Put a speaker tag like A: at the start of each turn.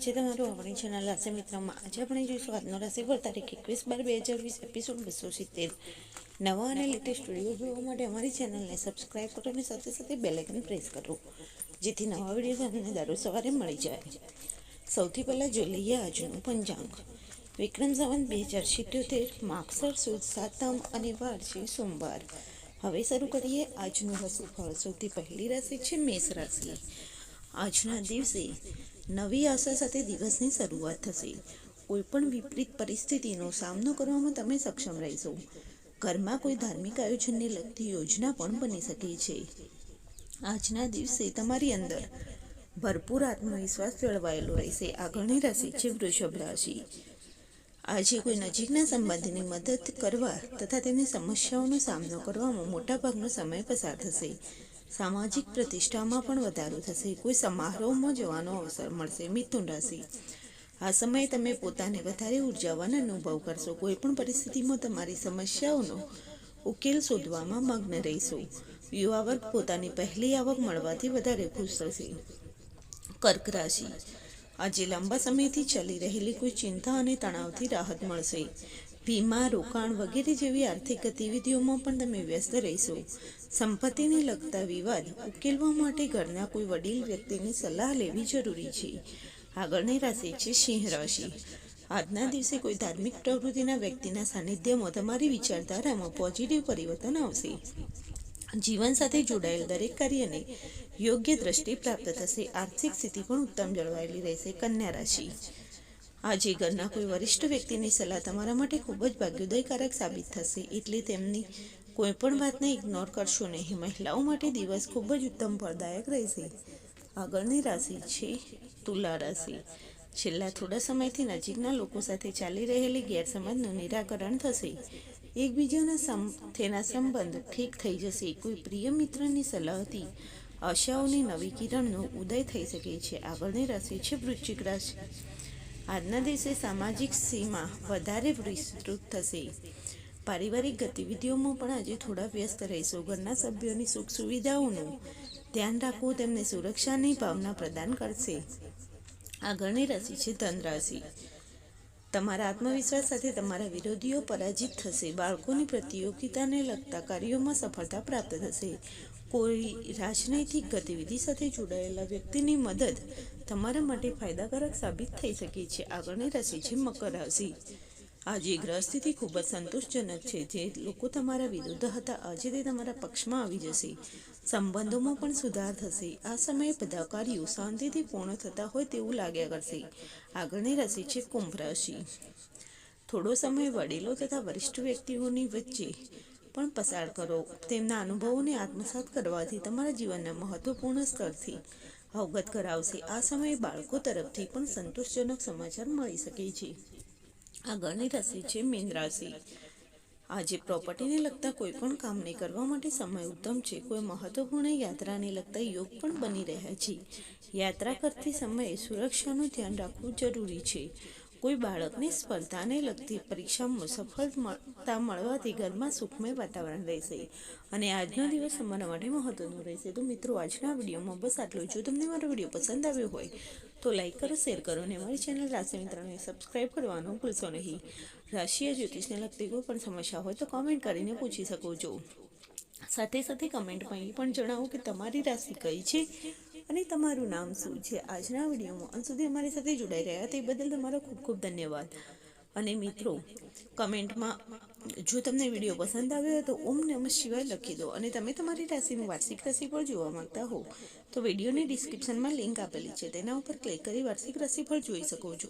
A: Channel રાશિ આજે આપણે જોઈશું આજનો રાશિફળ તારીખ એકવીસ બાર બે હજાર વીસ એપિસોડ બસો સિત્તેર નવા અને લેટેસ્ટ વીડિયો જોવા માટે અમારી ચેનલને સબસ્ક્રાઈબ કરો અને સાથે સાથે બેલાઇકન પ્રેસ કરો જેથી નવા વીડિયો તમને દરરોજ સવારે મળી જાય સૌથી પહેલાં જોઈ લઈએ આજનું પંચાંગ વિક્રમ સંવંત બે હજાર સિત્યોતેર માગસર સુદ સાતમ અને વાર છે સોમવાર હવે શરૂ કરીએ આજનું રાશિફળ સૌથી પહેલી રાશિ છે મેષ રાશિ આજના દિવસે નવી આશા સાથે દિવસની શરૂઆત થશે. કોઈપણ વિપરીત પરિસ્થિતિનો સામનો કરવામાં તમે સક્ષમ રહેશો. ઘરમાં કોઈ ધાર્મિક આયોજનને લગતી યોજના પણ બની શકે છે. આજના દિવસે તમારી અંદર ભરપૂર આત્મવિશ્વાસ જળવાયેલો રહેશે. આગળની રાશિ છે વૃષભ રાશિ. આજે કોઈ નજીકના સંબંધની મદદ કરવા તથા તેમની સમસ્યાઓનો સામનો કરવામાં મોટાભાગનો સમય પસાર થશે. સામાજિક પ્રતિષ્ઠામાં પણ વધારો થશે. કોઈ સમારોહમાં જવાનો અવસર મળશે. મિથુન રાશિ. આ સમયે તમે પોતાને વધારે ઉર્જાવાન અનુભવ કરશો. કોઈ પણ પરિસ્થિતિમાં તમારી સમસ્યાઓનો ઉકેલ શોધવામાં મગ્ન રહીશો. યુવા વર્ગ પોતાની પહેલી આવક મળવાથી વધારે ખુશ થશે. કર્ક રાશિ. આજે લાંબા સમયથી ચાલી રહેલી કોઈ ચિંતા અને તણાવથી રાહત મળશે. વીમા, રોકાણ વગેરે જેવી આર્થિક ગતિવિધિઓમાં પણ તમે વ્યસ્ત રહેશો. સંપત્તિને લગતા વિવાદ ઉકેલવા માટે ઘરના કોઈ વડીલ વ્યક્તિની સલાહ લેવી જરૂરી છે. આગળની રાશિ છે સિંહ રાશિ. આજના દિવસે કોઈ ધાર્મિક પ્રવૃત્તિના વ્યક્તિના સાનિધ્યમાં તમારી વિચારધારામાં પોઝિટિવ પરિવર્તન આવશે. જીવન સાથે જોડાયેલ દરેક કાર્યને યોગ્ય દ્રષ્ટિ પ્રાપ્ત થશે. આર્થિક સ્થિતિ પણ ઉત્તમ જળવાયેલી રહેશે કન્યા રાશિ. આજે ઘરના કોઈ વરિષ્ઠ વ્યક્તિની સલાહ તમારા માટે ખૂબ જ ભાગ્યોદયકારક સાબિત થશે. એટલે તેમની કોઈ પણ વાતને ઇગ્નોર કરશો નહીં. મહિલાઓ માટે દિવસ ખૂબ જ ઉત્તમ ફળદાયક રહેશે. આગળની રાશિ છે તુલા રાશિ. છેલ્લા થોડા સમયથી નજીકના લોકો સાથે ચાલી રહેલી ગેરસમજનું નિરાકરણ થશે. એકબીજાના સાથેના સંબંધ ઠીક થઈ જશે. કોઈ પ્રિય મિત્રની સલાહથી આશાઓની નવી કિરણનો ઉદય થઈ શકે છે. આગળની રાશિ છે વૃશ્ચિક રાશિ. આજના દિવસે સામાજિક સીમા વધારે વિસ્તૃત થશે. પારિવારિક ગતિવિધિઓમાં પણ આજે થોડા વ્યસ્ત રહેશો. ઘરના સભ્યોની સુખ સુવિધાઓનું ધ્યાન રાખવું તેમને સુરક્ષાની ભાવના પ્રદાન કરશે. આગળની રાશિ છે ધન રાશિ તમારા આત્મવિશ્વાસ સાથે તમારા વિરોધીઓ પરાજિત થશે. બાળકોની પ્રતિયોગિતાને લગતા કાર્યોમાં સફળતા પ્રાપ્ત થશે. કોઈ રાજનૈતિક ગતિવિધિ સાથે જોડાયેલા વ્યક્તિની મદદ તમારા માટે ફાયદાકારક સાબિત થઈ શકે છે. આગળની રાશિ છે મકર રાશિ. આજે ગ્રહ સ્થિતિ ખૂબ જ સંતોષજનક છે. જે લોકો તમારા વિરુદ્ધ હતા. આજે તે તમારા પક્ષમાં આવી જશે. સંબંધોમાં પણ સુધાર થશે. આ સમયે બધા કાર્યો શાંતિથી પૂર્ણ થતા હોય તેવું લાગ્યા કરશે. આગળની રાશિ છે કુંભ રાશિ. થોડો સમય વડીલો તથા વરિષ્ઠ વ્યક્તિઓની વચ્ચે પણ પસાર કરો. તેમના અનુભવોને આત્મસાત કરવાથી તમારા જીવનના મહત્વપૂર્ણ સ્તરથી અવગત કરાવશે. આ સમયે બાળકો તરફથી પણ સંતોષજનક સમાચાર મળી શકે છે. આગળની રાશિ છે મીન રાશિ. આજે પ્રોપર્ટીને લગતા કોઈ પણ કામને કરવા માટે સમય ઉત્તમ છે. કોઈ મહત્વપૂર્ણ યાત્રાને લગતા યોગ પણ બની રહ્યા છે. યાત્રા કરતી સમયે સુરક્ષાનું ધ્યાન રાખવું જરૂરી છે. કોઈ બાળકની સ્પર્ધાને લગતી પરીક્ષામાં સફળતા મળવાથી ઘરમાં સુખમય વાતાવરણ રહેશે. અને આજનો દિવસ તમારા માટે મહત્વનો રહેશે. તો મિત્રો, આજના વિડીયોમાં બસ આટલું જો. તમને મારો વીડિયો પસંદ આવ્યો હોય, તો લાઈક કરો, શેર કરો અને અમારી ચેનલ રાશિ મિત્રોને સબસ્ક્રાઈબ કરવાનું ભૂલશો નહીં. રાશિય જ્યોતિષને લગતી કોઈ પણ સમસ્યા હોય તો કોમેન્ટ કરીને પૂછી શકો છો. સાથે સાથે કમેન્ટમાં એ પણ જણાવો કે તમારી રાશિ કઈ છે? અને તમારું નામ શું છે? આજના વિડીયોમાં અંત સુધી અમારી સાથે જોડાઈ રહ્યા તે બદલ તમારો ખૂબ ખૂબ ધન્યવાદ. અને મિત્રો, કમેન્ટમાં જો તમને વીડિયો પસંદ આવ્યો તો ઓમ નમઃ શિવાય લખી દો. અને તમે તમારી રાશિનું વાર્ષિક રાશિફળ જોવા માંગતા હો, તો વિડીયોની ડિસ્ક્રિપ્શનમાં લિંક આપેલી છે. તેના ઉપર ક્લિક કરી વાર્ષિક રાશિફળ જોઈ શકો છો.